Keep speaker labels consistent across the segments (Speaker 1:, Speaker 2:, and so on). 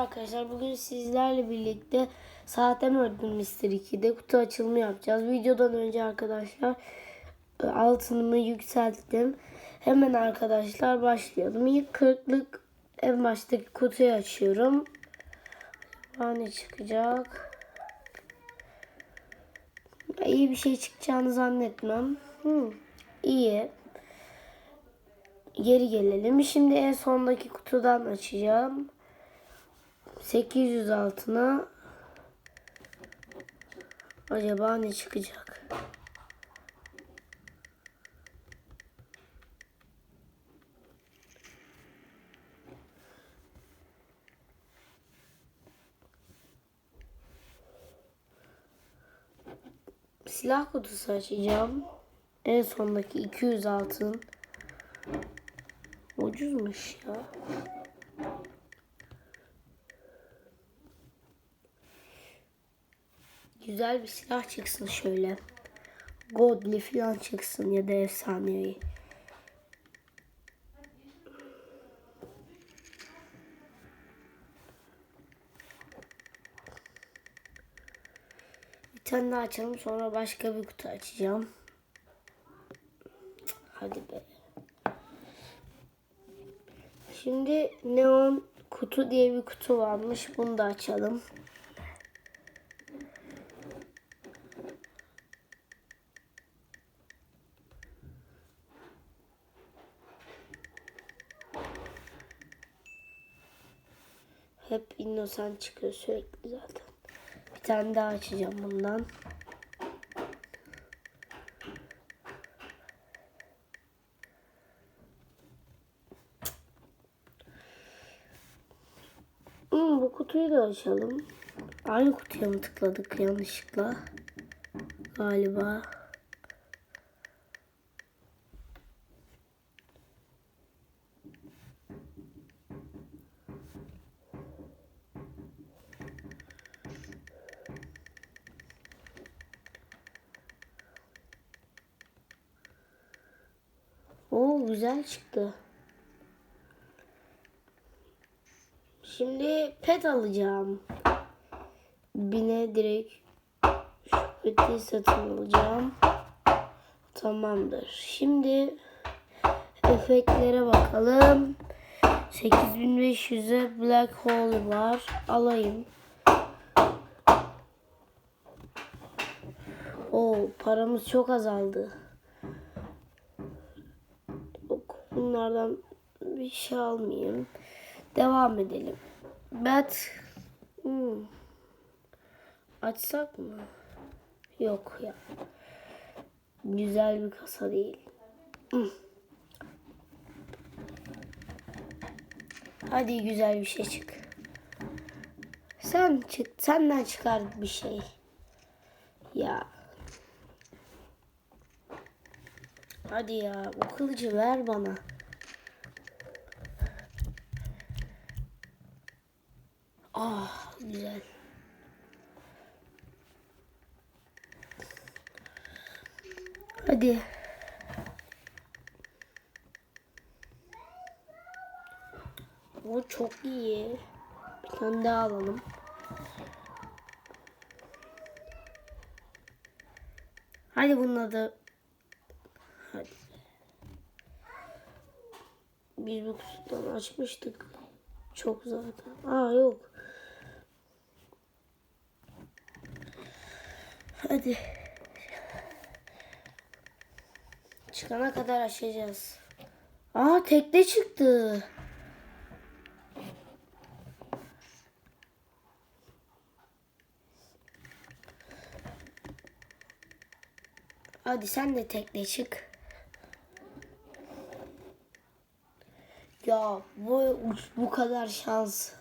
Speaker 1: arkadaşlar. Bugün sizlerle birlikte Saatten Ördüm Mr. 2'de kutu açılımı yapacağız. Videodan önce arkadaşlar e, altınımı yükselttim. Hemen arkadaşlar başlayalım. İlk kırıklık en baştaki kutuyu açıyorum. Ne çıkacak? İyi bir şey çıkacağını zannetmem. Hmm, iyi. Geri gelelim. Şimdi en sondaki kutudan açacağım. 800 altına acaba ne çıkacak? Silah kutusu açacağım. En sondaki 200 altın. Ucuzmuş ya. Güzel bir silah çıksın şöyle. Godly falan çıksın ya da efsanevi. Bir tane daha açalım sonra başka bir kutu açacağım. Hadi be. Şimdi neon kutu diye bir kutu varmış. Bunu da açalım. Hep innocent çıkıyor sürekli zaten. Bir tane daha açacağım bundan. Hmm, bu kutuyu da açalım. Aynı kutuya mı tıkladık yanlışlıkla? Galiba. Oo güzel çıktı. Şimdi pet alacağım. Bine direkt şu peti satın alacağım. Tamamdır. Şimdi efektlere bakalım. 8500'e Black Hole var. Alayım. Oo paramız çok azaldı. Yok, bunlardan bir şey almayayım. Devam edelim. Bet hmm. açsak mı? Yok ya. Güzel bir kasa değil. Hmm. Hadi güzel bir şey çık. Sen çık, senden çıkar bir şey. Ya. Hadi ya, o kılıcı ver bana. Ah, güzel. Hadi. Bu çok iyi. Bir tane daha alalım. Hadi bunun adı. Hadi. Biz bu kutudan açmıştık. Çok zaten. Aa yok. Hadi. Çıkana kadar açacağız. Aa tekne çıktı. Hadi sen de tekne çık. Ya bu bu kadar şans.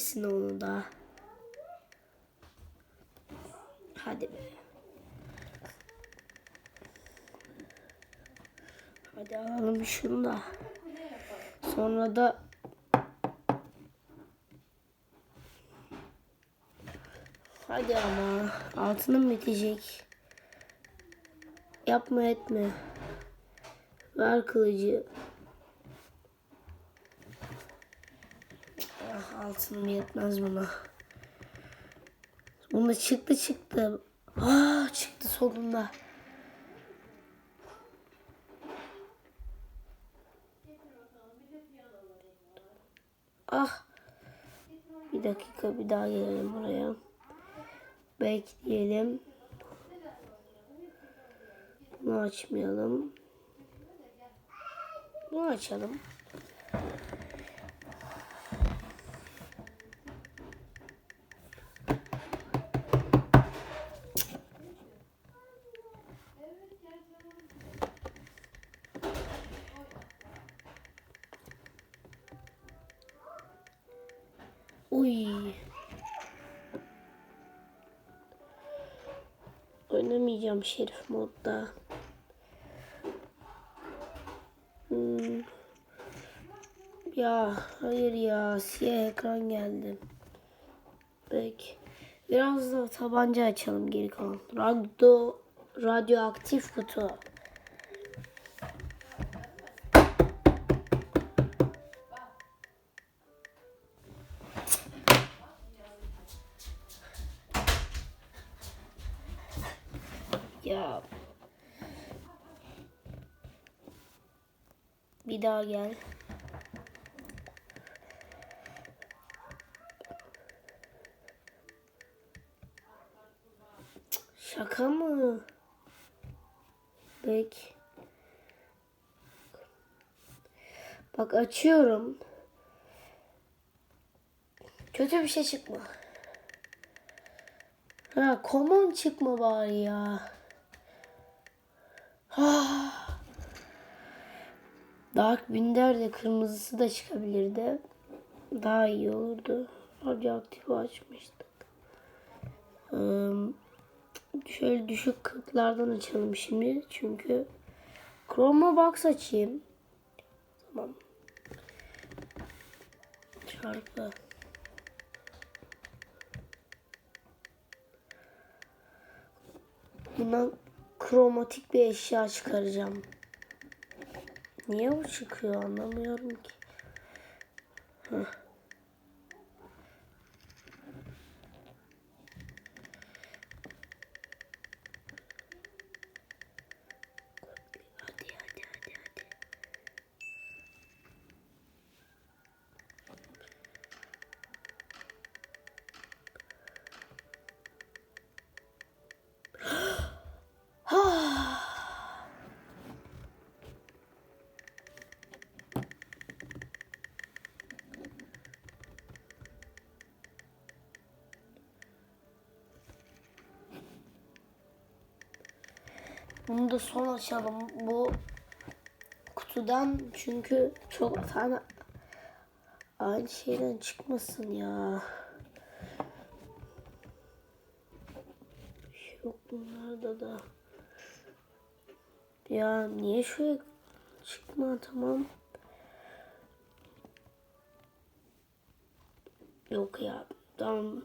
Speaker 1: Verirsin onu da. Hadi be. Hadi alalım şunu da. Sonra da Hadi ama altının bitecek. Yapma etme. Ver kılıcı. Altınım yetmez buna. Bunda çıktı çıktı. Ah çıktı sonunda. Ah. Bir dakika bir daha gelelim buraya. Bekleyelim. Bunu açmayalım. Bunu açalım. Oynamayacağım Şerif modda. Hmm. Ya hayır ya siyah ekran geldi. Peki. Biraz da tabanca açalım geri kalan. Radyo, radyoaktif kutu. Ya. Bir daha gel. Şaka mı? Peki. Bak açıyorum. Kötü bir şey çıkma. Ha, common çıkma bari ya. Ah. Dark Binder de kırmızısı da çıkabilirdi. Daha iyi olurdu. Radyoaktif açmıştık. Ee, şöyle düşük kırklardan açalım şimdi. Çünkü Chroma Box açayım. Tamam. Çarpı. Bundan kromatik bir eşya çıkaracağım. Niye bu çıkıyor anlamıyorum ki. Heh. Bunu da son açalım bu kutudan çünkü çok tane aynı şeyden çıkmasın ya. Yok bunlarda da. Ya niye şöyle çıkma tamam. Yok ya tamam.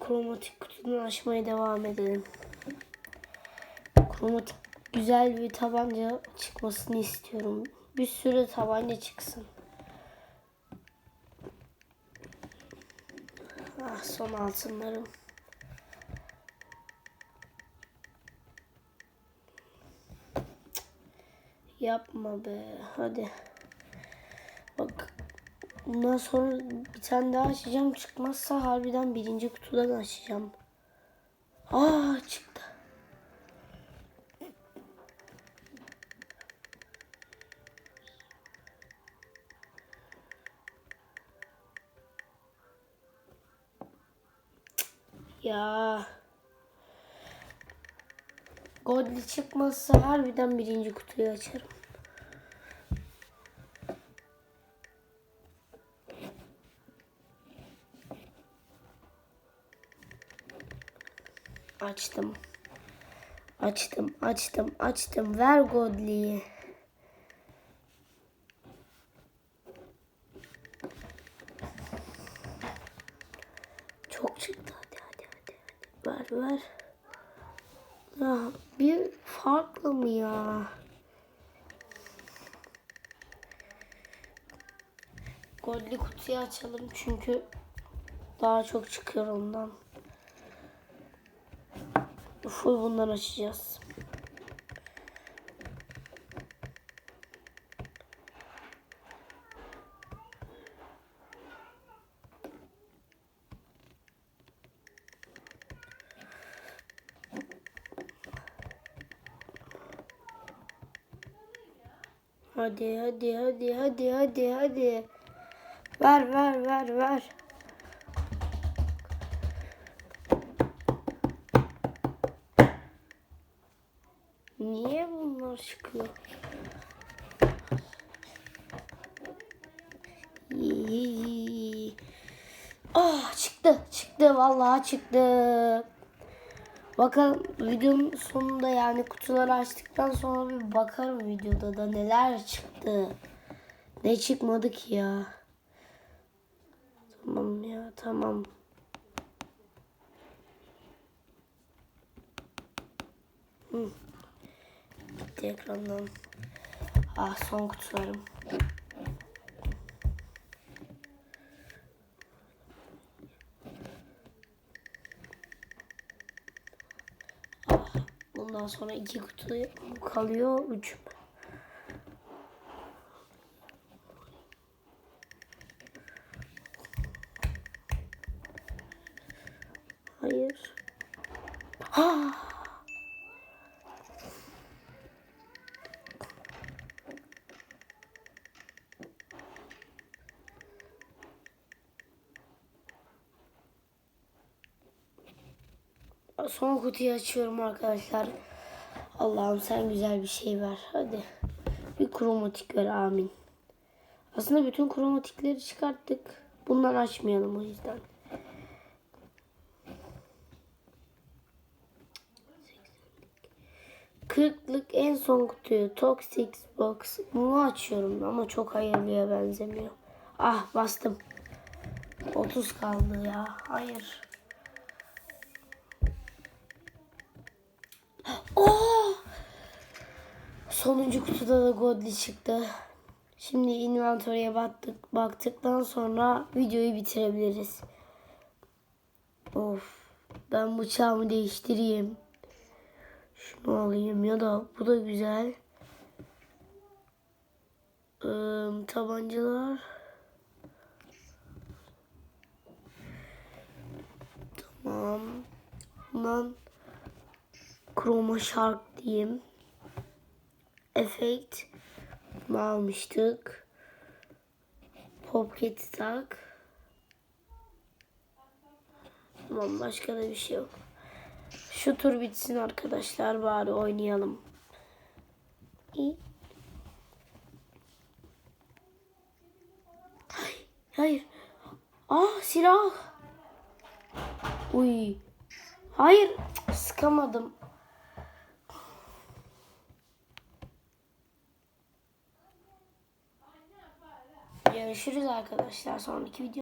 Speaker 1: Kromatik kutudan açmaya devam edelim. Kromatik güzel bir tabanca çıkmasını istiyorum. Bir sürü tabanca çıksın. Ah son altınlarım. Yapma be. Hadi. Bak. Bundan sonra bir tane daha açacağım. Çıkmazsa harbiden birinci kutudan açacağım. Aa çıktı. Ya. Godly çıkmazsa harbiden birinci kutuyu açarım. Açtım. Açtım, açtım, açtım. Ver Godly'yi. Çok çıktı hadi. Ver ver. Ya bir farklı mı ya? Goldli kutuyu açalım çünkü daha çok çıkıyor ondan. Full bundan açacağız. Hadi hadi hadi hadi hadi hadi. Ver ver ver ver. Niye bunlar çıkıyor? Ah çıktı çıktı vallahi çıktı. Bakalım videonun sonunda yani kutuları açtıktan sonra bir bakarım videoda da neler çıktı. Ne çıkmadı ki ya. Tamam ya tamam. Hı. Gitti ekrandan. Ah son kutularım. Ah, bundan sonra iki kutu kalıyor. Üç. Hayır. Ha! Son kutuyu açıyorum arkadaşlar. Allah'ım sen güzel bir şey ver. Hadi. Bir kromatik ver amin. Aslında bütün kromatikleri çıkarttık. Bundan açmayalım o yüzden. Kırklık en son kutuyu Toxic Box. Bunu açıyorum ama çok hayırlıya benzemiyor. Ah bastım. 30 kaldı ya. Hayır. Oh! Sonuncu kutuda da Godly çıktı. Şimdi inventory'e baktık, baktıktan sonra videoyu bitirebiliriz. Of. Ben bıçağımı değiştireyim. Şunu alayım ya da bu da güzel. Ee, tabancalar. Tamam. Bundan Chroma Shark diyeyim. Bunu almıştık. Pocket tak. Tamam başka da bir şey yok. Şu tur bitsin arkadaşlar bari oynayalım. Hayır. Hayır. Ah silah. Uy. Hayır. Sıkamadım. Görüşürüz arkadaşlar sonraki video.